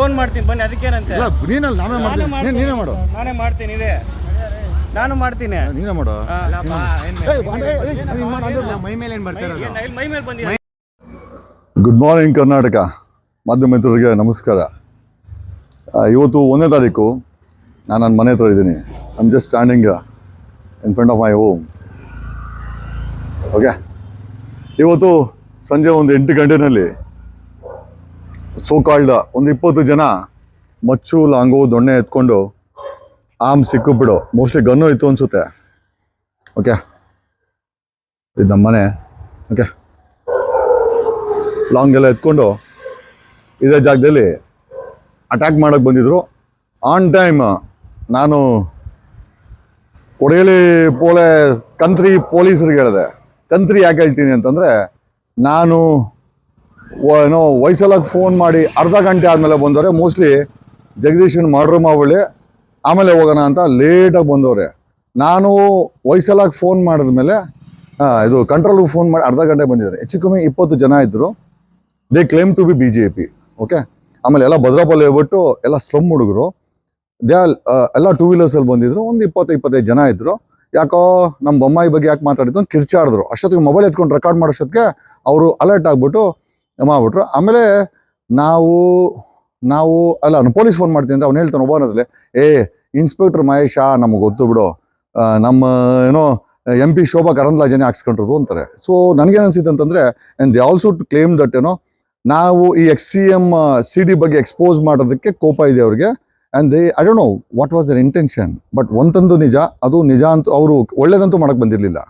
Phone ಮಾಡ್ತೀನಿ ಬನ್ನಿ ಅದಕ್ಕೇನಂತೆ? ಇಲ್ಲ ನೀನಲ್ಲ ನಾನೇ ಮಾಡ್ತೀನಿ. ನೀನ್- ನೀನೇ ಮಾಡು. ನಾನೇ ಮಾಡ್ತೀನಿ ಇದೆ. ನಾನು ಮಾಡ್ತೀನಿ. ನೀನೇ ಮಾಡು. ಮೈ ಮೇಲೆ ಏನು ಬರ್ತಾರೆ ಮೈ ಮೇಲೆ ಬಂದಿದೆ. Good morning Karnataka. ಮಾಧ್ಯಮ ಮಿತ್ರರಿಗೆ ನಮಸ್ಕಾರ. ಇವತ್ತು ಒಂದನೇ ತಾರೀಕು. ನಾನು ನನ್ನ ಮನೆ ಹತ್ರ ಇದ್ದೀನಿ. I'm just standing in front of my home okay ಇವತ್ತು ಸಂಜೆ ಒಂದು ಎಂಟು ಗಂಟೆನಲ್ಲಿ ಸೋ ಕಾಲ್ಡ್ ಒಂದು ಇಪ್ಪತ್ತು ಜನ ಮಚ್ಚು, ಲಾಂಗು, ದೊಣ್ಣೆ ಎತ್ಕೊಂಡು ಆಮ್ ಸಿಕ್ಕಿಬಿಡು. ಮೋಸ್ಟ್ಲಿ ಗನ್ನು ಇತ್ತು ಅನ್ಸುತ್ತೆ. ಓಕೆ ಇದು ನಮ್ಮನೆ. ಓಕೆ ಲಾಂಗ್ ಎಲ್ಲ ಎತ್ಕೊಂಡು ಇದೇ ಜಾಗದಲ್ಲಿ ಅಟ್ಯಾಕ್ ಮಾಡೋಕ್ಕೆ ಬಂದಿದ್ರು. ಆನ್ ಟೈಮ್ ನಾನು ಕೊಡಗಲಿ ಪೋಲೆ ಕಂತ್ರಿ ಪೊಲೀಸರಿಗೆ ಹೇಳಿದೆ. ಕಂತ್ರಿ ಯಾಕೆ ಹೇಳ್ತೀನಿ ಅಂತಂದರೆ, ನಾನು ಏನೋ ವಯಸ್ಸಲ್ಲಾಗಿ ಫೋನ್ ಮಾಡಿ ಅರ್ಧ ಗಂಟೆ ಆದಮೇಲೆ ಬಂದವ್ರೆ. ಮೋಸ್ಟ್ಲಿ ಜಗದೀಶನ್ ಮರ್ಡ್ರ್ ಮಾಡ್ಬಿಡಿ ಆಮೇಲೆ ಹೋಗೋಣ ಅಂತ ಲೇಟಾಗಿ ಬಂದವ್ರೆ. ನಾನು ವಯಸ್ಸಲ್ಲಾಗಿ ಫೋನ್ ಮಾಡಿದ್ಮೇಲೆ ಇದು ಕಂಟ್ರೋಲ್ಗೆ ಫೋನ್ ಮಾಡಿ ಅರ್ಧ ಗಂಟೆ ಬಂದಿದ್ದಾರೆ. ಹೆಚ್ಚು ಕಮ್ಮಿ ಇಪ್ಪತ್ತು ಜನ ಇದ್ದರು they claim to be B J P okay ಆಮೇಲೆ ಎಲ್ಲ ಭದ್ರಪಲ್ಲಿ ಹೋಗ್ಬಿಟ್ಟು ಎಲ್ಲ ಸ್ಲಮ್ ಹುಡುಗರು. ದೇ ಎಲ್ಲ ಟೂ ವೀಲರ್ಸಲ್ಲಿ ಬಂದಿದ್ರು. ಒಂದು ಇಪ್ಪತ್ತು, ಇಪ್ಪತ್ತೈದು ಜನ ಇದ್ದರು ಯಾಕೋ ನಮ್ಮ ಬೊಮ್ಮಾಯಿ ಬಗ್ಗೆ ಯಾಕೆ ಮಾತಾಡಿದ್ದು ಕಿರ್ಚಾಡಿದ್ರು. ಅಷ್ಟೊತ್ತಿಗೆ ಮೊಬೈಲ್ ಎತ್ಕೊಂಡು ರೆಕಾರ್ಡ್ ಮಾಡೋಷ್ಟೊತ್ತಿಗೆ ಅವರು ಅಲರ್ಟ್ ಆಗಿಬಿಟ್ಟು ಮಾಡ್ಬಿಟ್ರು. ಆಮೇಲೆ ನಾವು ನಾವು, ಅಲ್ಲ, ನಾನು ಪೊಲೀಸ್ ಫೋನ್ ಮಾಡ್ತೀನಿ ಅಂತ ಅವ್ನು ಹೇಳ್ತಾನೆ ಒಬ್ಬನದ್ರಲ್ಲಿ ಏ ಇನ್ಸ್ಪೆಕ್ಟರ್ ಮಹೇಶ, ನಮಗೆ ಗೊತ್ತು ಬಿಡು. ನಮ್ಮ, ಏನೋ ಎಂ ಪಿ ಶೋಭಾ ಕರಂದ್ಲಾಜನೆ ಹಾಕ್ಸ್ಕೊಂಡಿರೋದು, ಅಂತಾರೆ. ಸೊ ನನಗೇನು ಅನಿಸಿತು ಅಂತಂದರೆ and they also claim that ಏನೋ, ನಾವು ಈ ex C M C D ಬಗ್ಗೆ ಎಕ್ಸ್ಪೋಸ್ ಮಾಡೋದಕ್ಕೆ ಕೋಪ ಇದೆ ಅವ್ರಿಗೆ. And they I don't know what was their intention but ಒಂತಂದು ನಿಜ, ಅದು ನಿಜ ಅಂತೂ, ಅವರು ಒಳ್ಳೇದಂತೂ ಮಾಡೋಕ್ಕೆ ಬಂದಿರಲಿಲ್ಲ.